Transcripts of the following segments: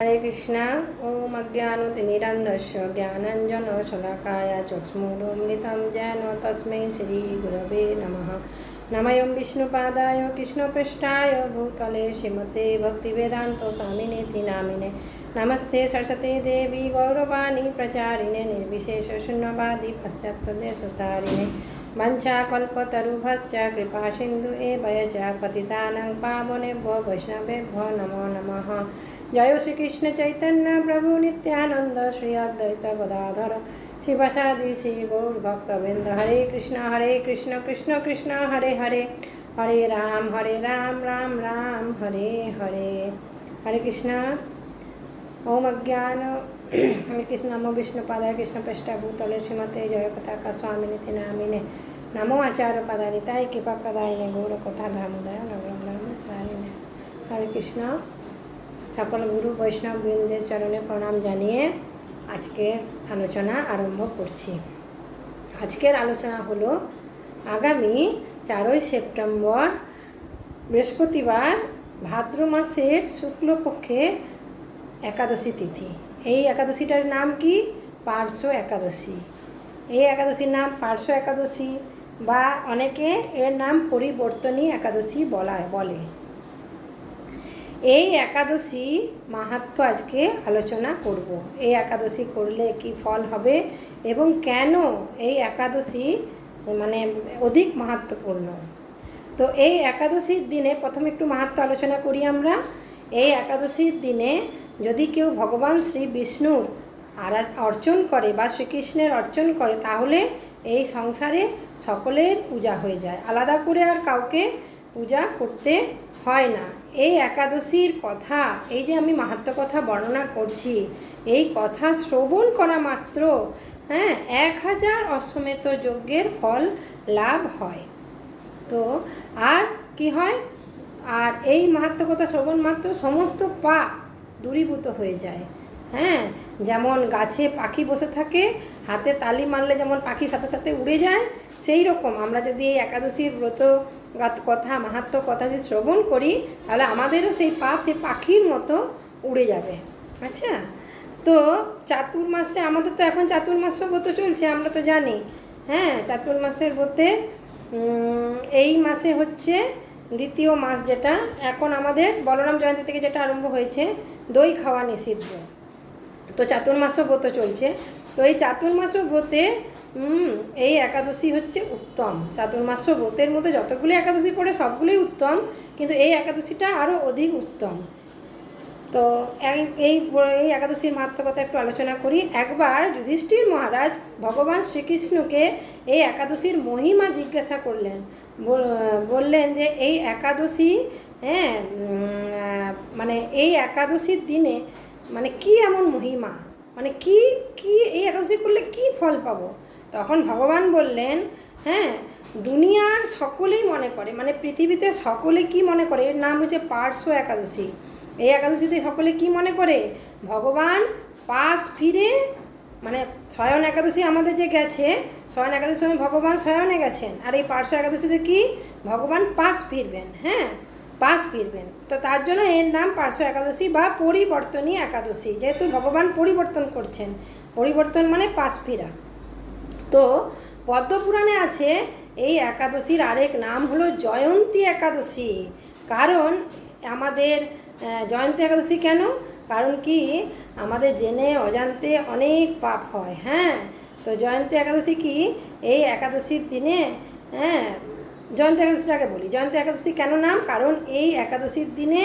হরে কৃষ্ণা ওম অজ্ঞানতিমিরন্ধস্য জ্ঞানাঞ্জন শলাকায়া চক্ষুমূলমৃতম যেন তস্মৈ শ্রীগুরবে নমঃ নময়ম বিষ্ণুপাদায় কৃষ্ণপৃষ্ঠায় ভূতলে শ্রীমতে ভক্তিবেদান্ত স্বামিনেতি নামিনে নমস্তে সরস্বতী দেবী গৌরবাণী প্রচারিণে নির্বিশেষ শূন্যবাদী পশ্চাৎপ্রদেশতারিণে वञ्चाकल्पतरुभश्च कृपासिन्धु एवय च पतितानां पावनेभ्यो वैष्णवेभ्यो नमो नमः জয় শ্রীকৃষ্ণ চৈতন্য প্রভু নিত্যানন্দ শ্রী অদ্বৈত গদাধর শিবসাদি শ্রী গৌর ভক্তবৃন্দ। হরে কৃষ্ণ হরে কৃষ্ণ কৃষ্ণ কৃষ্ণ, হরে হরে। হরে রাম হরে রাম রাম রাম, হরে হরে। হরে কৃষ্ণ। ওম অজ্ঞান। হরে কৃষ্ণ। নমো বিষ্ণুপাদায় কৃষ্ণ পৃষ্ঠা ভূতলে শ্রীমতে জয় পতাকা স্বামিনীতি নামিনে। নমো আচার্য পদারিতায় কৃপা প্রদায়নে গৌর কথা ধামোদয় নগরামিনে হরে কৃষ্ণ। সকল গুরু বৈষ্ণব বৃন্দের চরণে প্রণাম জানিয়ে আজকের আলোচনা আরম্ভ করছি। আজকের আলোচনা হলো, আগামী চারই সেপ্টেম্বর বৃহস্পতিবার ভাদ্র মাসের শুক্লপক্ষে একাদশী তিথি। এই একাদশীটার নাম কি? পার্শ্ব একাদশী। এই একাদশীর নাম পার্শ্ব একাদশী বা অনেকে এর নাম পরিবর্তনী একাদশী বলা বলে। এই একাদশী মাহাত্ম আজকে আলোচনা করব। এই একাদশী করলে কি ফল হবে এবং কেন এই একাদশী মানে অধিক মাহাত্মপূর্ণ তো এই একাদশীর দিনে প্রথমে একটু মাহাত্ম আলোচনা করি আমরা। এই একাদশীর দিনে যদি কেউ ভগবান শ্রী বিষ্ণুর অর্চন করে বা শ্রীকৃষ্ণের অর্চন করে, তাহলে এই সংসারে সকলের পূজা হয়ে যায়। আলাদা করে আর কাউকে পূজা করতে হয় না। এই একাদশীর কথা, এই যে আমি মাহাত্ম কথা বর্ণনা করছি, এই কথা শ্রবণ করা মাত্র হ্যাঁ এক হাজার অশ্বমেত যজ্ঞের ফল লাভ হয়। তো আর কি হয়? আর এই মাহাত্ম কথা শ্রবণ মাত্র সমস্ত পাপ দূরীভূত হয়ে যায়। হ্যাঁ যেমন গাছে পাখি বসে থাকে, হাতে তালি মারলে যেমন পাখি সাথে সাথে উড়ে যায়, সেই রকম। আমরা যদি এই একাদশীর ব্রত কথা, মাহাত্ম কথা যদি শ্রবণ করি, তাহলে আমাদেরও সেই পাপ সেই পাখির মতো উড়ে যাবে। আচ্ছা? তো চাতুর্মাসে আমাদের তো এখন চাতুর্মাস্য ব্রত চলছে, আমরা তো জানি। হ্যাঁ চাতুর্মাসের ব্রতে এই মাসে হচ্ছে দ্বিতীয় মাস যেটা, এখন আমাদের বলরাম জয়ন্তী থেকে যেটা আরম্ভ হয়েছে, দই খাওয়া নিষিদ্ধ। তো চাতুর্মাস ব্রত চলছে। তো এই চাতুর্মাস ব্রতে এই একাদশী হচ্ছে উত্তম। চাতুর্মাস ব্রতের মধ্যে যতগুলি একাদশী পড়ে সবগুলোই উত্তম, কিন্তু এই একাদশীটা আরও অধিক উত্তম। তো এই এই একাদশীর মাত্মকতা একটু আলোচনা করি। একবার যুধিষ্ঠির মহারাজ ভগবান শ্রীকৃষ্ণকে এই একাদশীর মহিমা জিজ্ঞাসা করলেন। বললেন যে এই একাদশী হ্যাঁ মানে এই একাদশীর দিনে মানে কি এমন মহিমা? মানে কি কি এই একাদশী করলে কি ফল পাবো? তখন ভগবান বললেন হ্যাঁ দুনিয়ার সকলেই মনে করে মানে পৃথিবীতে সকলে কি মনে করে? এর নাম হচ্ছে পার্শ্ব একাদশী। এই একাদশীতে সকলে কি মনে করে? ভগবান পাশ ফিরে মানে স্বয়ন একাদশী আমাদের যে গেছে, স্বয়ন একাদশী সময় ভগবান স্বয়নে গেছেন। আর এই পার্শ্ব একাদশীতে কি? ভগবান পাশ ফিরবেন হ্যাঁ পাশ ফিরবেন। তো তার জন্য এর নাম পার্শ্ব একাদশী বা পরিবর্তনী একাদশী। যেহেতু ভগবান পরিবর্তন করছেন, পরিবর্তন মানে পাশ ফিরা। তো পদ্মপুরাণে আছে, এই একাদশীর আরেক নাম হলো জয়ন্তী একাদশী। কারণ আমাদের জয়ন্তী একাদশী কেন? কারণ কি? আমাদের জেনে অজান্তে অনেক পাপ হয় হ্যাঁ? তো জয়ন্তী একাদশী কি? এই একাদশীর দিনে হ্যাঁ জয়ন্তী একাদশীটাকে বলি। জয়ন্তী একাদশী কেন নাম? কারণ এই একাদশীর দিনে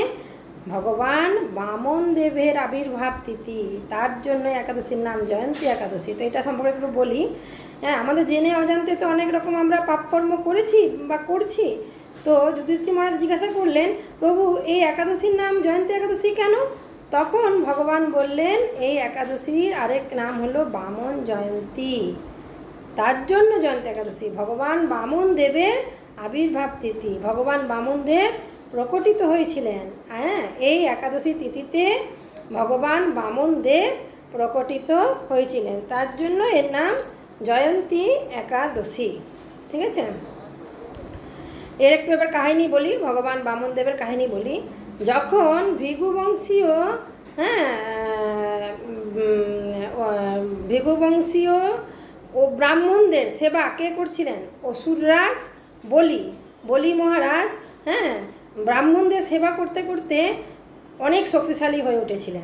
ভগবান বামন দেবের আবির্ভাব তিথি, তার জন্য একাদশীর নাম জয়ন্তী একাদশী। তো এটা সম্পর্কে একটু বলি। হ্যাঁ আমাদের জেনে অজান্তে তো অনেক রকম আমরা পাপকর্ম করেছি বা করছি। তো যুধিষ্ঠির মহারাজ জিজ্ঞাসা করলেন, প্রভু, এই একাদশীর নাম জয়ন্তী একাদশী কেন? তখন ভগবান বললেন, এই একাদশীর আরেক নাম হলো বামন জয়ন্তী। তার জন্য জয়ন্তী একাদশী। ভগবান বামন দেবের আবির্ভাব তিথি। ভগবান বামন দেব প্রকটিত হয়েছিলেন। হ্যাঁ এই একাদশী তিথিতে ভগবান বামন দেব প্রকটিত হয়েছিলেন। তার জন্য এর নাম জয়ন্তী একাদশী। ঠিক আছে? এর একটু এবার কাহিনী বলি, ভগবান বামন দেবের কাহিনী বলি। যখন ভৃগুবংশীয় হ্যাঁ ভৃগুবংশীয় ও ব্রাহ্মণদের সেবা কে করছিলেন? অসুররাজ বলি বলি মহারাজ হ্যাঁ ব্রাহ্মণদের সেবা করতে করতে অনেক শক্তিশালী হয়ে উঠেছিলেন।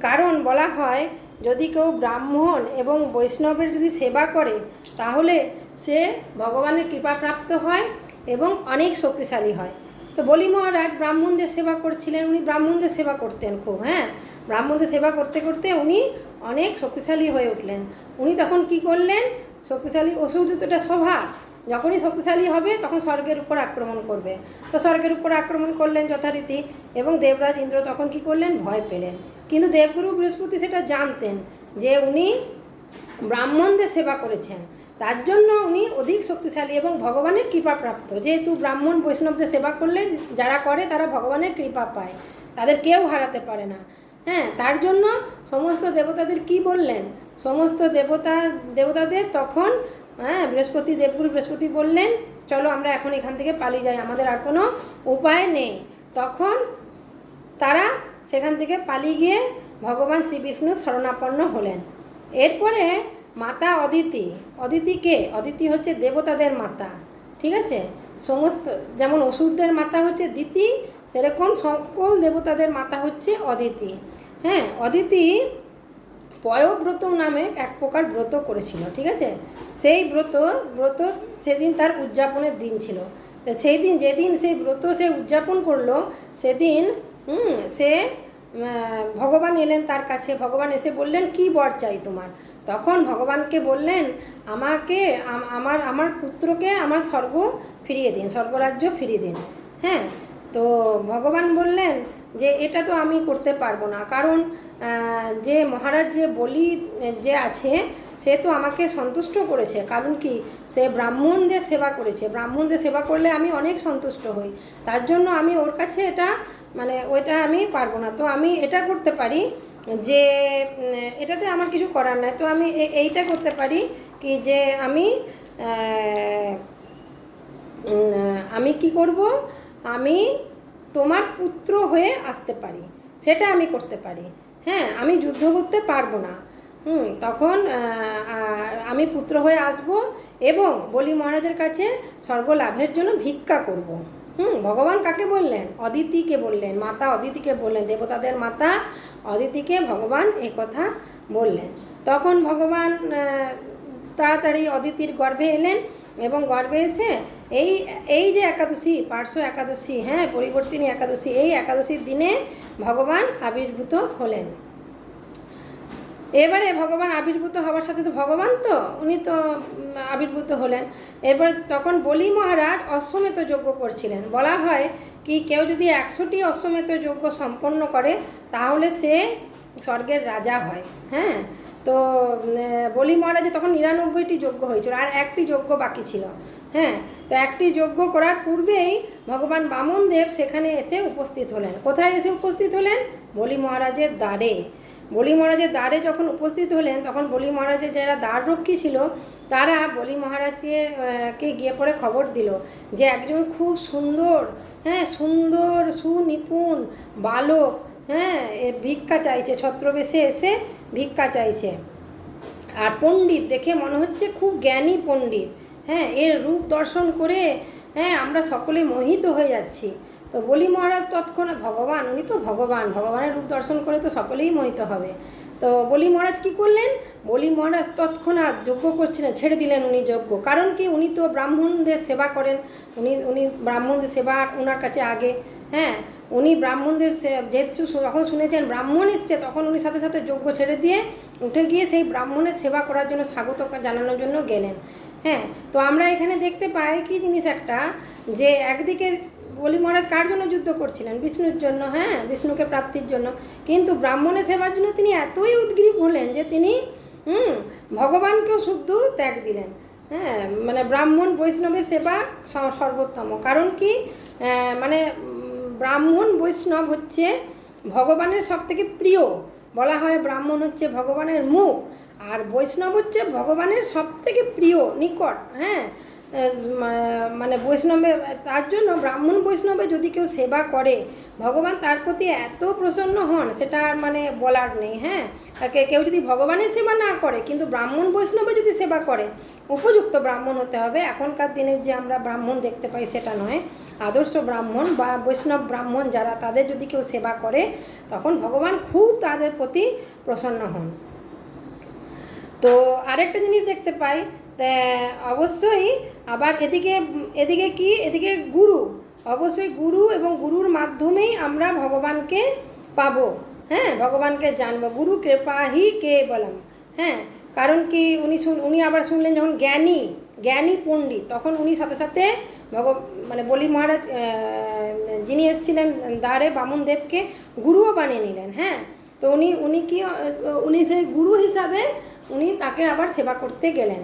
কারণ বলা হয়, যদি কেউ ব্রাহ্মণ এবং বৈষ্ণবের যদি সেবা করে, তাহলে সে ভগবানের কৃপাপ্রাপ্ত হয় এবং অনেক শক্তিশালী হয়। তো বলি মহারাজ, ব্রাহ্মণদের সেবা করছিলেন, উনি ব্রাহ্মণদের সেবা করতেন খুব হ্যাঁ? ব্রাহ্মণদের সেবা করতে করতে উনি অনেক শক্তিশালী হয়ে উঠলেন। উনি তখন কি করলেন? শক্তিশালী অসুর যতটা স্বভাব যখনই শক্তিশালী হবে, তখন স্বর্গের উপর আক্রমণ করবে। তো স্বর্গের উপর আক্রমণ করলেন যথারীতি এবং দেবরাজ ইন্দ্র তখন কি করলেন? ভয় পেলেন। কিন্তু দেবগুরু বৃহস্পতি সেটা জানতেন যে উনি ব্রাহ্মণদের সেবা করেছেন। তার জন্য উনি অধিক শক্তিশালী এবং ভগবানের কৃপা প্রাপ্ত। যেহেতু ব্রাহ্মণ বৈষ্ণবদের সেবা করলে যারা করে, তারা ভগবানের কৃপা পায়। তাদের কেউ হারাতে পারে না। হ্যাঁ তার জন্য সমস্ত দেবতাদের কি বললেন? সমস্ত দেবতা, দেবতাদের তখন হ্যাঁ বৃহস্পতি, দেবগুরু বৃহস্পতি বললেন, চলো আমরা এখন এখান থেকে পালিয়ে যাই, আমাদের আর কোনো উপায় নেই। তখন তারা সেখান থেকে পালিয়ে গিয়ে ভগবান শ্রী বিষ্ণু শরণাপন্ন হলেন। এরপরে মাতা অদিতি অদিতি কে? অদিতি হচ্ছে দেবতাদের মাতা, ঠিক আছে? সমস্ত, যেমন অসুরদের মাতা হচ্ছে দিতি, সেরকম সকল দেবতাদের মাতা হচ্ছে অদিতি। হ্যাঁ অদিতি পয়ব্রত নামে এক প্রকার ব্রত করেছিল, ঠিক আছে? সেই ব্রত ব্রত সেদিন তার উদযাপনের দিন ছিল। সেই দিন যেদিন সেই ব্রত সে উদযাপন করল, সেদিন সে ভগবান এলেন তার কাছে। ভগবান এসে বললেন, কি বর চাই তোমার? তখন ভগবানকে বললেন, আমাকে আমার আমার পুত্রকে আমার স্বর্গ ফিরিয়ে দিন, স্বর্গরাজ্য ফিরিয়ে দিন। হ্যাঁ? তো ভগবান বললেন যে এটা তো আমি করতে পারব না। কারণ যে মহারাজ যে বলি যে আছে, সে তো আমাকে সন্তুষ্ট করেছে। কারণ কি? সে ব্রাহ্মণদের সেবা করেছে। ব্রাহ্মণদের সেবা করলে আমি অনেক সন্তুষ্ট হই। তার জন্য আমি ওর কাছে এটা মানে ওইটা আমি পারব না। তো আমি এটা করতে পারি যে এটাতে আমার কিছু করার নাই। তো আমি এইটা করতে পারি কি যে আমি আমি কি করব? আমি তোমার পুত্র হয়ে আসতে পারি, সেটা আমি করতে পারি। হ্যাঁ আমি যুদ্ধ করতে পারব না। হুম, তখন আমি পুত্র হয়ে আসব এবং বলি মহারাজের কাছে স্বর্গ লাভের জন্য ভিক্ষা করব। হুম, ভগবান কাকে বললেন? অদিতিকে বললেন, মাতা অদিতিকে বললেন, দেবতাদের মাতা অদিতিকে ভগবান এ কথা বললেন। তখন ভগবান তাড়াতাড়ি অদিতির গর্ভে এলেন। এবং গর্বে এসে এই এই যে একাদশী, পার্শ্ব একাদশী হ্যাঁ পরিবর্তিনী একাদশী, এই একাদশীর দিনে ভগবান আবির্ভূত হলেন। এবারে ভগবান আবির্ভূত হওয়ার সাথে তো ভগবান তো, উনি তো আবির্ভূত হলেন। এবার তখন বলি মহারাজ অশ্বমেত যজ্ঞ করছিলেন। বলা হয় কি, কেউ যদি একশোটি অশ্বমেত যজ্ঞ সম্পন্ন করে, তাহলে সে স্বর্গের রাজা হয় হ্যাঁ? তো বলি মহারাজে, তখন নিরানব্বইটি যজ্ঞ হয়েছিল, আর একটি যজ্ঞ বাকি ছিল হ্যাঁ? তো একটি যজ্ঞ করার পূর্বেই ভগবান বামন দেব সেখানে এসে উপস্থিত হলেন। কোথায় এসে উপস্থিত হলেন? বলি মহারাজের দ্বারে। বলি মহারাজের দ্বারে যখন উপস্থিত হলেন, তখন বলি মহারাজের যারা দ্বাররক্ষী ছিল, তারা বলি মহারাজকে কে গিয়ে পরে খবর দিল যে একজন খুব সুন্দর হ্যাঁ সুন্দর, সুনিপুণ বালক হ্যাঁ এ ভিক্ষা চাইছে, ছত্রবেশে এসে ভিক্ষা চাইছে। আর পণ্ডিত দেখে মনে হচ্ছে খুব জ্ঞানী পণ্ডিত। হ্যাঁ এর রূপ দর্শন করে হ্যাঁ আমরা সকলে মোহিত হয়ে যাচ্ছি। তো বলি মহারাজ, তৎক্ষণাৎ ভগবান, উনি তো ভগবান, ভগবানের রূপ দর্শন করে তো সকলেই মোহিত হবে। তো বলি মহারাজ, কি করলেন? বলি মহারাজ, তৎক্ষণাৎ যজ্ঞ করছিলেন ছেড়ে দিলেন উনি যজ্ঞ। কারণ কি? উনি তো ব্রাহ্মণদের সেবা করেন। উনি উনি ব্রাহ্মণদের সেবা ওনার কাছে আগে হ্যাঁ উনি ব্রাহ্মণদের যেহেতু যখন শুনেছেন ব্রাহ্মণ এসছে, তখন উনি সাথে সাথে যজ্ঞ ছেড়ে দিয়ে উঠে গিয়ে সেই ব্রাহ্মণের সেবা করার জন্য স্বাগত জানানোর জন্য গেলেন। হ্যাঁ তো আমরা এখানে দেখতে পাই কি জিনিস একটা, যে একদিকে বলি মহারাজ, কার জন্য যুদ্ধ করছিলেন? বিষ্ণুর জন্য হ্যাঁ বিষ্ণুকে প্রাপ্তির জন্য। কিন্তু ব্রাহ্মণের সেবার জন্য তিনি এতই উদ্গ্রীব হলেন যে তিনি, হুম, ভগবানকেও শুদ্ধ ত্যাগ দিলেন। হ্যাঁ মানে ব্রাহ্মণ বৈষ্ণবের সেবা সর্বোত্তম। কারণ কি? মানে ব্রাহ্মণ বৈষ্ণব হচ্ছে ভগবানের সব থেকে প্রিয়। বলা হয় ব্রাহ্মণ হচ্ছে ভগবানের মুখ, আর বৈষ্ণব হচ্ছে ভগবানের সব থেকে প্রিয়, নিকট হ্যাঁ? মানে বৈষ্ণবে, তার জন্য ব্রাহ্মণ বৈষ্ণবে যদি কেউ সেবা করে, ভগবান তার প্রতি এত প্রসন্ন হন, সেটা আর মানে বলার নেই হ্যাঁ? তাকে কেউ যদি ভগবানের সেবা না করে, কিন্তু ব্রাহ্মণ বৈষ্ণবে যদি সেবা করে, উপযুক্ত ব্রাহ্মণ হতে হবে। এখনকার দিনে যে আমরা ব্রাহ্মণ দেখতে পাই, সেটা নয়। আদর্শ ব্রাহ্মণ বা বৈষ্ণব ব্রাহ্মণ যারা, তাদের যদি কেউ সেবা করে, তখন ভগবান খুব তাদের প্রতি প্রসন্ন হন। তো আরেকটা জিনিস দেখতে পাই অবশ্যই আবার এদিকে এদিকে কি? এদিকে গুরু। অবশ্যই গুরু এবং গুরুর মাধ্যমেই আমরা ভগবানকে পাবো। হ্যাঁ ভগবানকে জানব। গুরু কৃপাহি কে বলাম হ্যাঁ কারণ কি উনি শুন, উনি আবার শুনলেন যখন জ্ঞানী জ্ঞানী পণ্ডিত, তখন উনি সাথে সাথে ভগ মানে বলি মহারাজ যিনি এসেছিলেন দ্বারে বামনদেবকে গুরুও বানিয়ে নিলেন। হ্যাঁ তো উনি উনি কি, উনি সেই গুরু হিসাবে উনি তাকে আবার সেবা করতে গেলেন।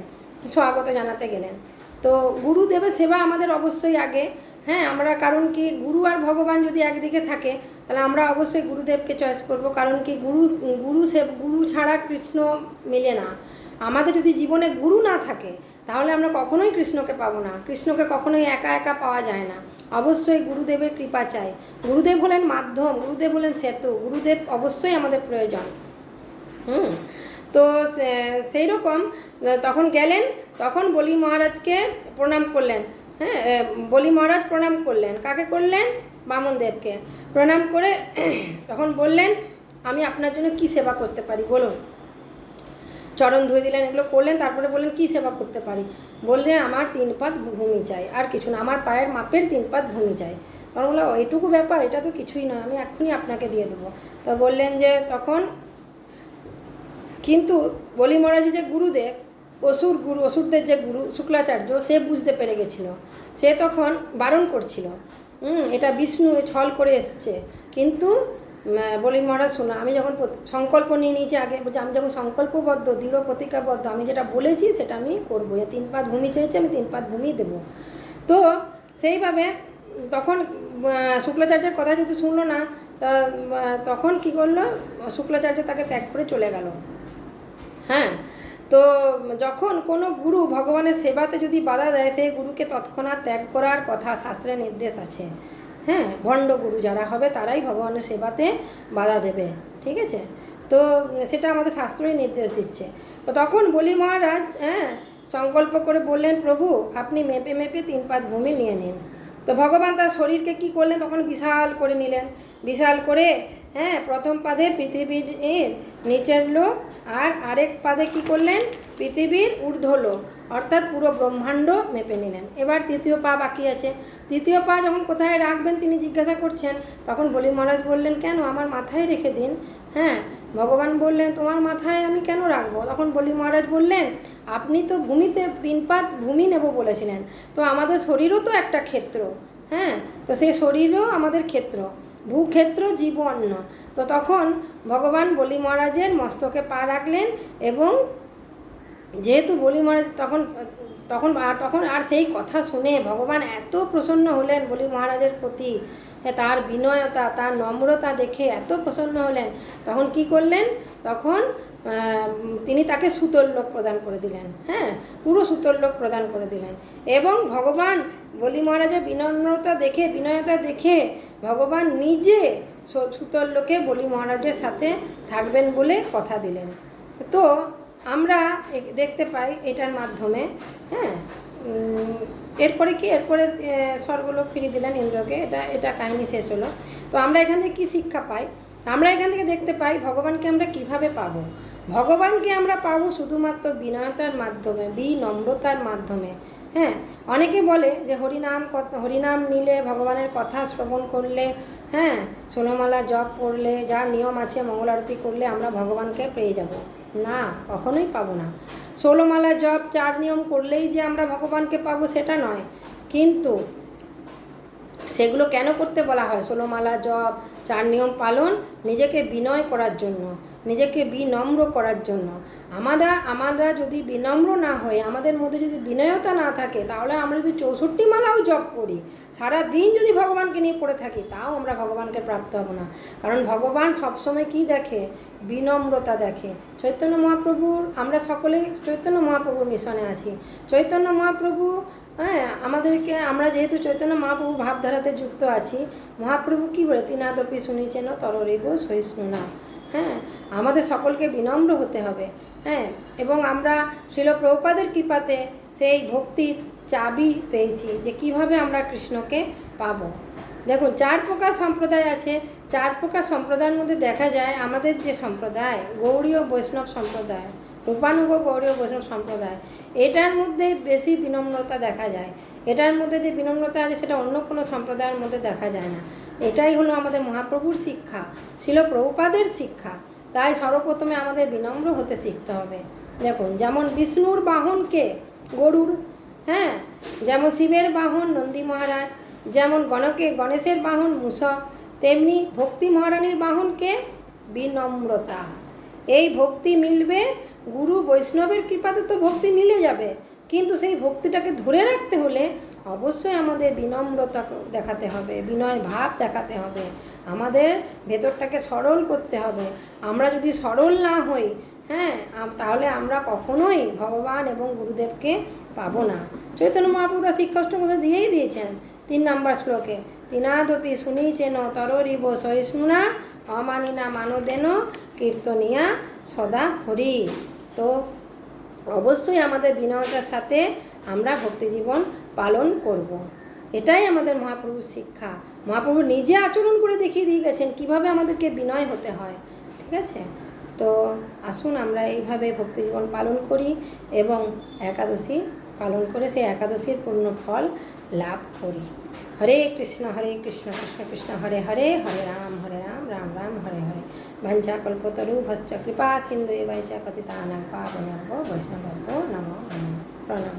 স্বাগত জানাতে গেলেন। তো গুরুদেবের সেবা আমাদের অবশ্যই আগে। হ্যাঁ আমরা কারণ কি গুরু আর ভগবান যদি একদিকে থাকে, তাহলে আমরা অবশ্যই গুরুদেবকে চয়েস করব। কারণ কি গুরু গুরু সে, গুরু ছাড়া কৃষ্ণ মেলে না। আমাদের যদি জীবনে গুরু না থাকে, তাহলে আমরা কখনোই কৃষ্ণকে পাবো না। কৃষ্ণকে কখনোই একা একা পাওয়া যায় না। অবশ্যই গুরুদেবের কৃপা চাই। গুরুদেব হলেন মাধ্যম, গুরুদেব হলেন সেতু। গুরুদেব অবশ্যই আমাদের প্রয়োজন। হুম? তো সেই রকম তখন গেলেন, তখন বলি মহারাজকে প্রণাম করলেন হ্যাঁ বলি মহারাজ প্রণাম করলেন, কাকে করলেন? বামনদেবকে প্রণাম করে তখন বললেন, আমি আপনার জন্য কি সেবা করতে পারি, বলুন। চরণ ধুয়ে দিলেন, এগুলো করলেন, তারপরে বললেন, কি সেবা করতে পারি? বললেন, আমার তিন পাত ভূমি চাই, আর কিছু না, আমার পায়ের মাপের তিন পাত ভূমি চাই। তখন বলল, এইটুকু ব্যাপার, এটা তো কিছুই না, আমি এক্ষুনি আপনাকে দিয়ে দেবো। তো বললেন যে, তখন কিন্তু বলি মহারাজ যে গুরুদেব, অসুর গুরু, অসুরদের যে গুরু, শুক্লাচার্য, সে বুঝতে পেরে গেছিল। সে তখন বারণ করছিল। হুম, এটা বিষ্ণু ছল করে এসছে। কিন্তু বলি মহারাজ, শোনো, আমি যখন সংকল্প নিয়ে নিয়েছি আগে, বলছি আমি যখন সংকল্পবদ্ধ, দৃঢ় প্রতিজ্ঞাবদ্ধ, আমি যেটা বলেছি সেটা আমি করব। তিন পাত ভূমি চেয়েছি, আমি তিন পাত ভূমি দেবো। তো সেইভাবে তখন শুক্লাচার্যের কথা যেহেতু শুনলো না তখন কি করল? শুক্লাচার্য তাকে ত্যাগ করে চলে গেল। হ্যাঁ? তো যখন কোনো গুরু ভগবানের সেবাতে যদি বাধা দেয়, সেই গুরুকে তৎক্ষণাৎ ত্যাগ করার কথা শাস্ত্রে নির্দেশ আছে। হ্যাঁ ভণ্ড গুরু যারা হবে, তারাই ভগবানের সেবাতে বাধা দেবে। ঠিক আছে? তো সেটা আমাদের শাস্ত্রই নির্দেশ দিচ্ছে। তো তখন বলি মহারাজ হ্যাঁ সংকল্প করে বললেন, প্রভু, আপনি মেপে মেপে তিন পাত ভূমি নিয়ে নিন। তো ভগবান তার শরীরকে কি করলেন? তখন বিশাল করে নিলেন। বিশাল করে হ্যাঁ প্রথম পাদে পৃথিবীর নিচের লোক আর আরেক পাদে কি করলেন? পৃথিবীর ঊর্ধ্ব লোক, অর্থাৎ পুরো ব্রহ্মাণ্ড মেপে নিলেন। এবার তৃতীয় পা বাকি আছে। তৃতীয় পা যখন কোথায় রাখবেন তিনি জিজ্ঞাসা করছেন, তখন বলি মহারাজ বললেন, কেন? আমার মাথায় রেখে দিন। হ্যাঁ ভগবান বললেন, তোমার মাথায় আমি কেন রাখব? তখন বলি, মহারাজ বললেন, আপনি তো ভূমিতে তিন পাত ভূমি নেব বলেছিলেন। তো আমাদের শরীরও তো একটা ক্ষেত্র হ্যাঁ? তো সেই শরীরও আমাদের ক্ষেত্র, ভূক্ষেত্র জীব অন্ন তো তখন ভগবান বলি মহারাজের মস্তকে পা রাখলেন এবং যেহেতু বলি মহারাজ তখন তখন আর তখন আর সেই কথা শুনে ভগবান এত প্রসন্ন হলেন বলি মহারাজের প্রতি তার বিনয়তা, তার নম্রতা দেখে এত প্রসন্ন হলেন। তখন কি করলেন? তখন তিনি তাকে সুতোর লোক প্রদান করে দিলেন হ্যাঁ? পুরো সুতোর লোক প্রদান করে দিলেন। এবং ভগবান বলি মহারাজের বিনম্রতা দেখে, বিনয়তা দেখে ভগবান নিজে সুতোর লোকে বলি মহারাজের সাথে থাকবেন বলে কথা দিলেন। তো আমরা দেখতে পাই এটার মাধ্যমে হ্যাঁ? এরপরে কি? এরপরে স্বর্গলোক ফিরিয়ে দিলেন ইন্দ্রকে। এটা এটা কাহিনী শেষ হলো। তো আমরা এখান থেকে কী শিক্ষা পাই? আমরা এখান থেকে দেখতে পাই ভগবানকে আমরা কীভাবে পাবো? ভগবানকে আমরা পাবো শুধুমাত্র বিনয়তার মাধ্যমে, বিনম্রতার মাধ্যমে হ্যাঁ? অনেকে বলে যে হরিনাম হরিনাম নিলে ভগবানের কথা শ্রবণ করলে হ্যাঁ ষোলোমালা জপ করলে, যা নিয়ম আছে, মঙ্গল আরতি করলে আমরা ভগবানকে পেয়ে যাব। না, কখনোই পাবো না। ষোলোমালা জপ, চার নিয়ম করলেই যে আমরা ভগবানকে পাবো, সেটা নয়। কিন্তু সেগুলো কেন করতে বলা হয়? ষোলোমালা জপ, চার নিয়ম পালন, নিজেকে বিনয় করার জন্য, নিজেকে বিনম্র করার জন্য। আমরা আমরা যদি বিনম্র না হয়ে, আমাদের মধ্যে যদি বিনয়তা না থাকে, তাহলে আমরা যদি চৌষট্টি মালাও জপ করি সারা দিন যদি ভগবানকে নিয়ে পড়ে থাকি, তাও আমরা ভগবানকে প্রাপ্ত হব না। কারণ ভগবান সবসময় কি দেখে? বিনম্রতা দেখে। চৈতন্য মহাপ্রভুর আমরা সকলেই চৈতন্য মহাপ্রভুর মিশনে আছি। চৈতন্য মহাপ্রভু হ্যাঁ আমাদেরকে, আমরা যেহেতু চৈতন্য মহাপ্রভু ভাবধারাতে যুক্ত আছি, মহাপ্রভু কী বলে? তিনাদপি শুনিছেন তররিব সহিষ্ণু না হ্যাঁ আমাদের সকলকে বিনম্র হতে হবে। হ্যাঁ এবং আমরা শিল প্রভুপাদের কৃপাতে সেই ভক্তির চাবি পেয়েছি যে কীভাবে আমরা কৃষ্ণকে পাবো। দেখুন, চার প্রকার সম্প্রদায় আছে। চার প্রকার সম্প্রদায়ের মধ্যে দেখা যায় আমাদের যে সম্প্রদায় গৌড়ীয় বৈষ্ণব সম্প্রদায়, রূপানুগ গৌড়ীয় বৈষ্ণব সম্প্রদায়, এটার মধ্যে বেশি বিনম্রতা দেখা যায়। এটার মধ্যে যে বিনম্রতা আছে সেটা অন্য কোনো সম্প্রদায়ের মধ্যে দেখা যায় না। এটাই হলো আমাদের মহাপ্রভুর শিক্ষা ছিল প্রভুপাদের শিক্ষা। তাই সর্বপ্রথমে আমাদের বিনম্র হতে শিখতে হবে। দেখুন, যেমন বিষ্ণুর বাহনকে গরুর হ্যাঁ? যেমন শিবের বাহন নন্দী মহারাজ, যেমন গণকে গণেশের বাহন মূষক তেমনি ভক্তি মহারানীর বাহনকে বিনম্রতা। এই ভক্তি মিলবে, গুরু বৈষ্ণবের কৃপাতে তো ভক্তি মিলে যাবে। কিন্তু সেই ভক্তিটাকে ধরে রাখতে হলে অবশ্যই আমাদের বিনম্রতা দেখাতে হবে, বিনয় ভাব দেখাতে হবে। আমাদের ভেতরটাকে সরল করতে হবে। আমরা যদি সরল না হই হ্যাঁ তাহলে আমরা কখনোই ভগবান এবং গুরুদেবকে পাবো না। চৈতন্য মহাপ্রভু তার মধ্যে দিয়েই দিয়েছেন তিন নম্বর শ্লোকে। তিনাদপি শুনিছেন তরিব সহিষ্ণুনা, অমানিনা মানদেন কীর্তনিয়া সদা হরি। তো অবশ্যই আমাদের বিনয়তার সাথে আমরা ভক্তি জীবন পালন করব। এটাই আমাদের মহাপ্রভুর শিক্ষা। মহাপ্রভু নিজে আচরণ করে দেখিয়ে দিয়ে গেছেন কীভাবে আমাদেরকে বিনয় হতে হয়, ঠিক আছে? তো আসুন আমরা এইভাবে ভক্তি জীবন পালন করি এবং একাদশী পালন করে সেই একাদশীর পূর্ণ ফল লাভ করি। হরে কৃষ্ণ হরে কৃষ্ণ কৃষ্ণ কৃষ্ণ, হরে হরে হরে রাম হরে রাম রাম রাম, হরে হরে। ভঞ্চা কল্পতরু ভশ্চ কৃপা সিন্ধু এবাই চ পতিতানাং পাবনার্ভ বৈষ্ণবর্ভ নমো নমঃ। প্রণাম।